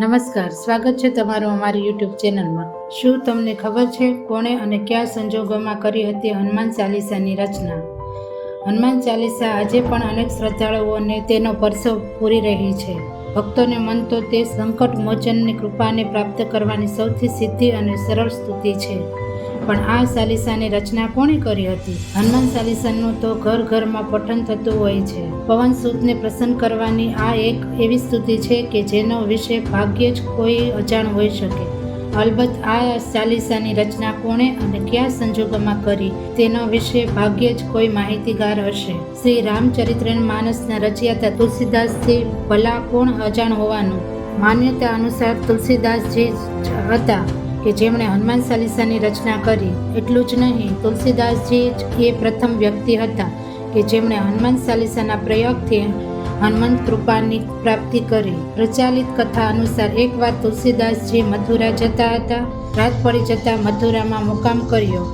નમસ્કાર, સ્વાગત છે તમારું અમારી યુટ્યુબ ચેનલમાં. શું તમને ખબર છે કોણે અને કયા સંજોગોમાં કરી હતી હનુમાન ચાલીસાની રચના? હનુમાન ચાલીસા આજે પણ અનેક શ્રદ્ધાળુઓને તેનો પરસો પૂરી રહી છે. ભક્તોને મન તો તે સંકટ મોચનની કૃપાને પ્રાપ્ત કરવાની સૌથી સીધી અને સરળ સ્તુતિ છે. પણ આ સાલિસાની રચના કોણે કરી હતી? હનુમાન સાલિસાનું તો ઘર ઘરમાં પઠન થતું હોય છે. પવન સૂતને પ્રસન્ન કરવાની આ એક એવી સ્તુતિ છે કે જેનો વિશે ભાગ્યે જ કોઈ અજાણ હોઈ શકે. અલબત્ત આ ચાલીસાની રચના કોણે અને કયા સંજોગોમાં કરી તેનો વિશે ભાગ્યે જ કોઈ માહિતીગાર હશે. શ્રી રામચરિત્ર માનસના રચયાતા તુલસીદાસથી ભલા કોણ અજાણ હોવાનું? માન્યતા અનુસાર તુલસીદાસજી હતા. કે જેમણે હનુમાન ચાલીસાની રચના કરી, એટલું જ નહીં, તુલસીદાસજી જ એ પ્રથમ વ્યક્તિ હતા કે જેમણે હનુમાન ચાલીસાના પ્રયોગથી હનુમંત કૃપાની પ્રાપ્તિ કરી. પ્રચાલિત કથા અનુસાર એકવાર તુલસીદાસજી મથુરા જતા હતા, રાત પડી જતા મથુરામાં મુકામ કર્યો.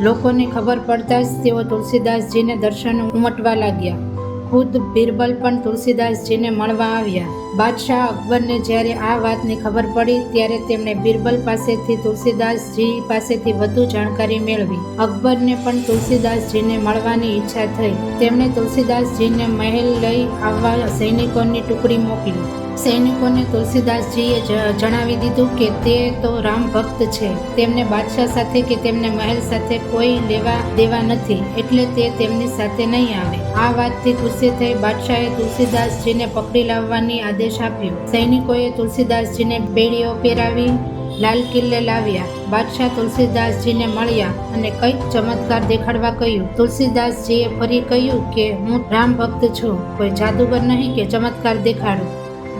લોકોને ખબર પડતા જ તેઓ તુલસીદાસજીને દર્શન ઉમટવા લાગ્યા. ખુદ બિરબલ પણ તુલસીદાસજીને મળવા આવ્યા. બાદશાહ અકબરને જ્યારે આ વાતની ખબર પડી, ત્યારે તેમણે બિરબલ પાસેથી તુલસીદાસજી પાસેથી વધુ જાણકારી મેળવી. અકબરને પણ તુલસીદાસજીને મળવાની ઈચ્છા થઈ. તેમણે તુલસીદાસજીને મહેલ લઈ આવવા સૈનિકોની ટુકડી મોકલી. સૈનિકોને તુલસીદાસજીએ જણાવી દીધું કે તે તો રામ ભક્ત છે. તેમને બાદશાહ સાથે કે તેમને મહેલ સાથે કોઈ લેવા દેવા નથી, એટલે તે તેમની સાથે નહીં આવે. આ વાતથી ગુસ્સે થઈ બાદશાહે તુલસીદાસજીને પકડી લાવવાની આદેશ આપ્યો. સૈનિકોએ તુલસીદાસજીને બેડીઓ પહેરાવી, લાલ કિલ્લે લાવ્યા. બાદશાહ તુલસીદાસજીને મળ્યા અને કંઈક ચમત્કાર દેખાડવા કહ્યું. તુલસીદાસજીએ ફરી કહ્યું કે, હું રામ ભક્ત છું. કોઈ જાદુગર નહીં કે ચમત્કાર દેખાડું.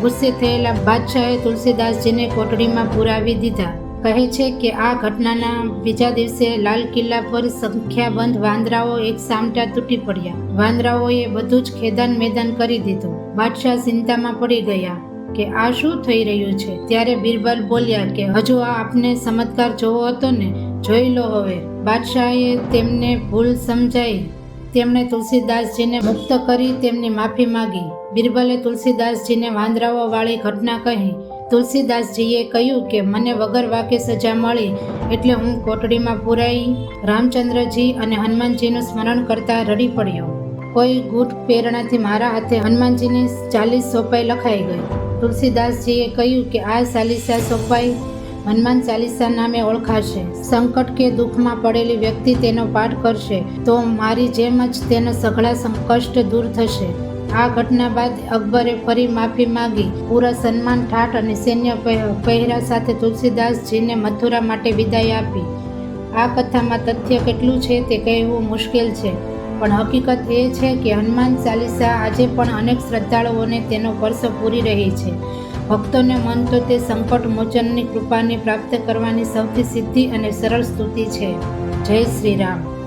ગુસ્સે થયેલા બાદશાહે તુલસીદાસજીને કોટડીમાં પુરાવી દીધા. કહે છે કે આ ઘટનાના બીજા દિવસે લાલ કિલ્લા પર સંખ્યાબંધ વાંદરાઓ એક સામટા તૂટી પડ્યા. વાંદરાઓએ બધું જ ખેદાન મેદાન કરી દીધું. બાદશાહ ચિંતામાં પડી ગયા કે આ શું થઈ રહ્યું છે? ત્યારે બિરબલ બોલ્યા કે, હજુ આ આપને ચમત્કાર જોવો હતો ને? જોઈ લો હવે. બાદશાહે તેમને ભૂલ સમજાઈ તેમણે તુલસીદાસજીને મુક્ત કરી તેમની માફી માગી. બિરબલે તુલસીદાસજીને વાંદરાઓવાળી ઘટના કહી. તુલસીદાસજીએ કહ્યું કે, મને વગર વાકે સજા મળી, એટલે હું કોટડીમાં પુરાઈ, રામચંદ્રજી અને હનુમાનજીનું સ્મરણ કરતા રડી પડ્યો. કોઈ ગૂઢ પ્રેરણાથી મારા હાથે હનુમાનજીની ચાલીસ સોપાઈ લખાઈ ગઈ. તુલસીદાસજીએ કહ્યું કે, આ ચાલીસા સોપાઈ હનુમાન ચાલીસા નામે ઓળખાશે. સંકટ કે દુઃખમાં પડેલી વ્યક્તિ તેનો પાઠ કરશે. તો મારી જેમ જ તેનો સઘળા સંકષ્ટ દૂર થશે. આ ઘટના બાદ અકબરે ફરી માફી માંગી. પૂરા સન્માન ઠાઠ અને સૈન્ય પહેરા સાથે તુલસીદાસજીને મથુરા માટે વિદાય આપી. આ કથામાં તથ્ય કેટલું છે તે કહેવું મુશ્કેલ છે. પણ હકીકત એ છે કે હનુમાન ચાલીસા આજે પણ અનેક શ્રદ્ધાળુઓને તેનો પરસો પૂરી રહી છે. ભક્તોને મન તો તે સંકટ મોચનની કૃપાને પ્રાપ્ત કરવાની સૌથી સિદ્ધિ અને સરળ સ્તુતિ છે. જય શ્રી રામ.